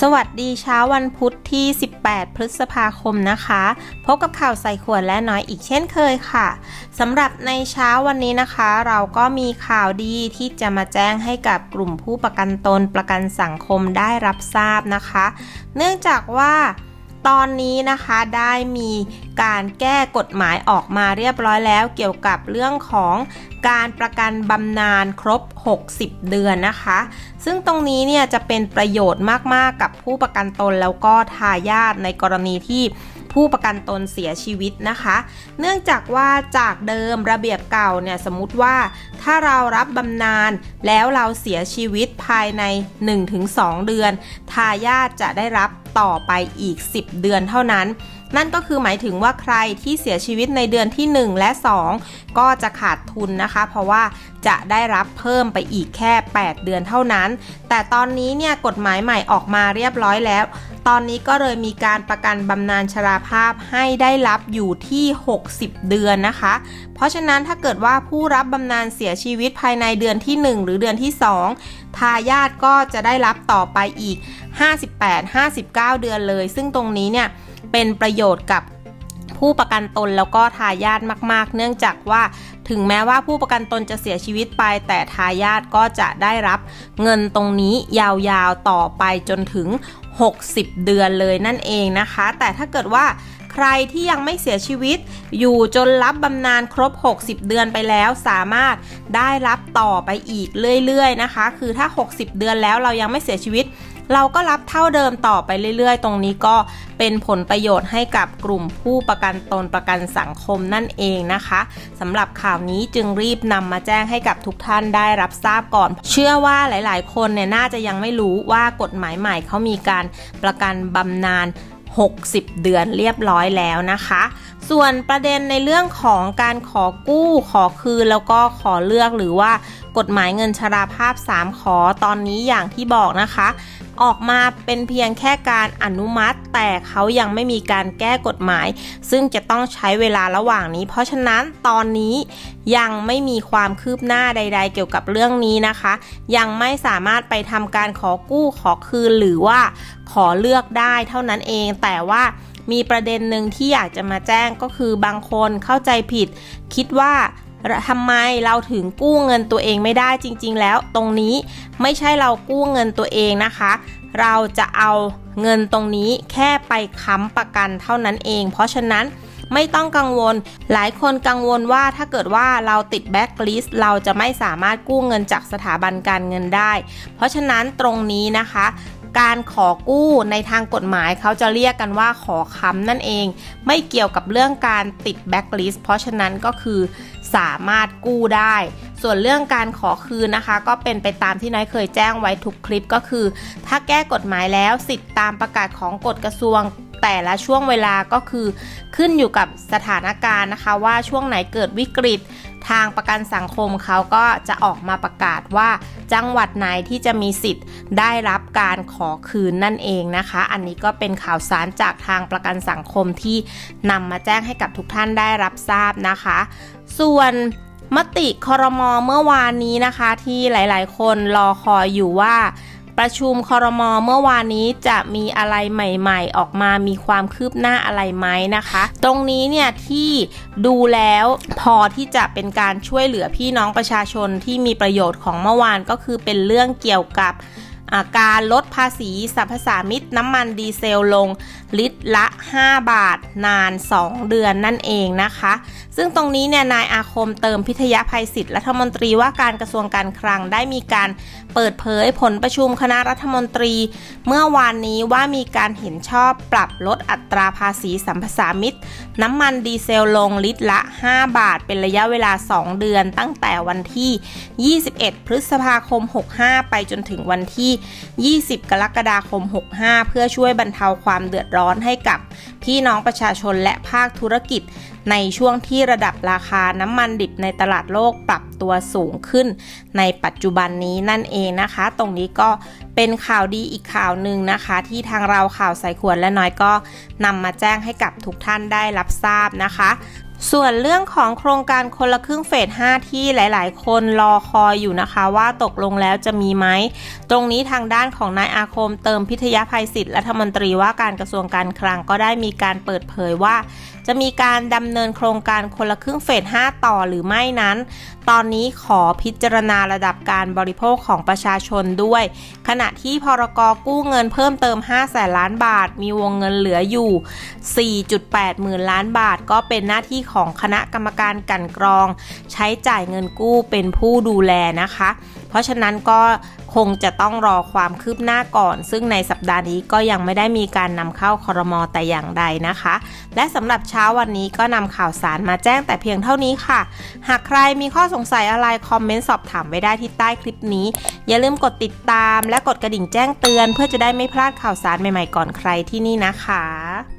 สวัสดีเช้าวันพุธที่ 18 พฤษภาคมนะคะ พบกับข่าวใส่ขวดและน้อยอีกเช่นเคยค่ะสำหรับในเช้าวันนี้นะคะ เราก็มีข่าวดีที่จะมาแจ้งให้กับกลุ่มผู้ประกันตนประกันสังคมได้รับทราบนะคะ เนื่องจากว่า ตอนนี้นะคะได้มีการแก้กฎหมายออกมาเรียบร้อยแล้วเกี่ยวกับเรื่องของการประกันบำนาญครบ 60 เดือนนะคะ ซึ่งตรงนี้เนี่ยจะเป็นประโยชน์มาก ๆ กับผู้ประกันตนแล้วก็ทายาทในกรณีที่ ผู้ประกันตนเสียชีวิตนะคะ เนื่องจากว่าจากเดิมระเบียบเก่าเนี่ยสมมติว่าถ้าเรารับบำนาญแล้วเราเสียชีวิตภายใน 1-2 เดือน ทายาทจะได้รับต่อไปอีก 10 เดือนเท่านั้น นั่นก็คือหมายถึงว่าใครที่เสียชีวิตในเดือนที่ 1 และ 2 ก็จะขาดทุนนะคะ เพราะว่าจะได้รับเพิ่มไปอีกแค่ 8 เดือนเท่านั้น แต่ตอนนี้เนี่ยกฎหมายใหม่ออกมาเรียบร้อยแล้ว ตอนนี้ก็เลยมีการประกันบำนาญชราภาพให้ได้รับอยู่ที่ 60 เดือนนะคะ เพราะฉะนั้นถ้าเกิดว่าผู้รับบำนาญเสียชีวิตภายในเดือนที่ 1 หรือเดือนที่ 2 ทายาทก็จะได้รับต่อไปอีก 58-59 เดือนเลย ซึ่งตรงนี้เนี่ยเป็นประโยชน์กับ ผู้ประกันตนแล้วก็ทายาทมาก ๆ เนื่องจากว่าถึงแม้ว่าผู้ประกันตนจะเสียชีวิตไป แต่ทายาทก็จะได้รับเงินตรงนี้ยาวๆต่อไปจนถึง 60 เดือนเลยนั่นเองนะคะ แต่ถ้าเกิดว่าใครที่ยังไม่เสียชีวิต อยู่จนรับบำนาญครบ 60 เดือนไปแล้ว สามารถได้รับต่อไปอีกเรื่อย ๆ นะคะ คือถ้า 60 เดือนแล้วเรายังไม่เสียชีวิต เราก็รับเท่าเดิมต่อไปเรื่อยๆ ตรงนี้ก็เป็นผลประโยชน์ให้กับกลุ่มผู้ประกันตนประกันสังคมนั่นเองนะคะสำหรับข่าวนี้จึงรีบนำมาแจ้งให้กับทุกท่านได้รับทราบก่อน เชื่อว่าหลายๆ คนเนี่ยน่าจะยังไม่รู้ว่ากฎหมายใหม่เขามีการประกันบำนาญ60 เดือนเรียบร้อยแล้วนะคะ ส่วนประเด็นในเรื่องของการขอกู้ขอคืนแล้วก็ขอเลือกหรือว่ากฎหมายเงินชราภาพ 3 ขอตอนนี้อย่างที่บอกนะคะ ออกมาเป็นเพียงแค่การอนุมัติ แต่เขายังไม่มีการแก้กฎหมาย ซึ่งจะต้องใช้เวลาระหว่างนี้ เพราะฉะนั้นตอนนี้ยังไม่มีความคืบหน้าใด ๆ เกี่ยวกับเรื่องนี้นะคะ ยังไม่สามารถไปทำการขอกู้ขอคืนหรือว่าขอเลือกได้เท่านั้นเอง แต่ว่ามีประเด็นหนึ่งที่อยากจะมาแจ้งก็คือบางคนเข้าใจผิด คิดว่า ทำไมเราถึงกู้เงินตัวเองไม่ได้จริง ๆ แล้วตรงนี้ไม่ใช่เรากู้เงินตัวเองนะคะ เราจะเอาเงินตรงนี้แค่ไปค้ำประกันเท่านั้นเอง เพราะฉะนั้นไม่ต้องกังวล หลายคนกังวลว่าถ้าเกิดว่าเราติดแบ็กลิสต์เราจะไม่สามารถกู้เงินจากสถาบันการเงินได้ เพราะฉะนั้นตรงนี้นะคะ การขอกู้ในทางกฎหมายเขาจะเรียกกันว่าขอค้ำนั่นเอง ไม่เกี่ยวกับเรื่องการติดแบ็กลิสต์เพราะฉะนั้นก็คือสามารถกู้ได้ ส่วนเรื่องการขอคืนนะคะ ก็เป็นไปตามที่น้อยเคยแจ้งไว้ทุกคลิปก็คือ ถ้าแก้กฎหมายแล้วสิทธิ์ตามประกาศของกฎกระทรวงแต่ละช่วงเวลาก็คือขึ้นอยู่กับสถานการณ์นะคะ ว่าช่วงไหนเกิดวิกฤต ทางประกันสังคมเขาก็จะออกมาประกาศว่าจังหวัดไหนที่จะมีสิทธิ์ได้รับการขอคืนนั่นเองนะคะ อันนี้ก็เป็นข่าวสารจากทางประกันสังคมที่นำมาแจ้งให้กับทุกท่านได้รับทราบนะคะ ส่วนมติคอรมอเมื่อวานนี้นะคะ ที่หลาย ๆ คนรอคอยอยู่ว่า ประชุมคอรมอเมื่อวานนี้จะมีอะไรใหม่ๆ ออกมามีความคืบหน้าอะไรไหมนะคะ ตรงนี้เนี่ยที่ดูแล้วพอที่จะเป็นการช่วยเหลือพี่น้องประชาชนที่มีประโยชน์ของเมื่อวานก็คือเป็นเรื่องเกี่ยวกับ การลดภาษีสรรพสามิตน้ำมันดีเซลลง ลิตรละ 5 บาทนาน 2 เดือนนั่นเองนะคะ ซึ่งตรงนี้เนี่ยนายอาคมเติมพิทยาภัยศิษย์รัฐมนตรีว่าการกระทรวงการคลังได้มีการเปิดเผยผลประชุมคณะรัฐมนตรี เมื่อวานนี้ว่ามีการเห็นชอบปรับลดอัตราภาษีสัมปสามิตร น้ำมันดีเซลลงลิตรละ 5 บาท เป็นระยะเวลา 2 เดือนตั้งแต่วันที่ 21 พฤษภาคม 65 ไปจนถึงวันที่20 กรกฎาคม 65 เพื่อช่วยบรรเทาความเดือดร้อนให้กับพี่น้องประชาชนและภาคธุรกิจ ในช่วงที่ระดับราคาน้ำมันดิบในตลาดโลกปรับตัวสูงขึ้น ในปัจจุบันนี้นั่นเองนะคะ ตรงนี้ก็เป็นข่าวดีอีกข่าวหนึ่งนะคะ ที่ทางเราข่าวใส่ขวดและน้อยก็นำมาแจ้งให้กับทุกท่านได้รับทราบนะคะ ส่วนเรื่องของโครงการคนละครึ่งเฟส 5 ที่หลาย ๆ คนรอคอยอยู่นะคะ ว่าตกลงแล้วจะมีไหม ตรงนี้ทางด้านของนายอาคมเติมพิทยาภัยศิษย์รัฐมนตรีว่าการกระทรวงการคลังก็ได้มีการเปิดเผยว่า จะมีการดำเนินโครงการคนละครึ่งเฟส 5 ต่อหรือไม่นั้น ตอนนี้ขอพิจารณาระดับการบริโภคของประชาชนด้วย ขณะที่พรกกู้เงินเพิ่มเติม 5 แสนล้านบาท มีวงเงินเหลืออยู่ 4.8 หมื่นล้านบาท ก็เป็นหน้าที่ของคณะกรรมการกันกรอง ใช้จ่ายเงินกู้เป็นผู้ดูแลนะคะ ราะฉะนั้นก็คงจะต้องรอความคืบหน้าก่อน ซึ่งในสัปดาห์นี้ก็ยังไม่ได้มีการนำเข้าคอรมอแต่อย่างใดนะคะ และสำหรับเช้าวันนี้ก็นำข่าวสารมาแจ้งแต่เพียงเท่านี้ค่ะ หากใครมีข้อสงสัยอะไรคอมเมนต์สอบถามไว้ได้ที่ใต้คลิปนี้ อย่าลืมกดติดตาม และกดกระดิ่งแจ้งเตือน เพื่อจะได้ไม่พลาดข่าวสารใหม่ๆก่อนใครที่นี่นะคะ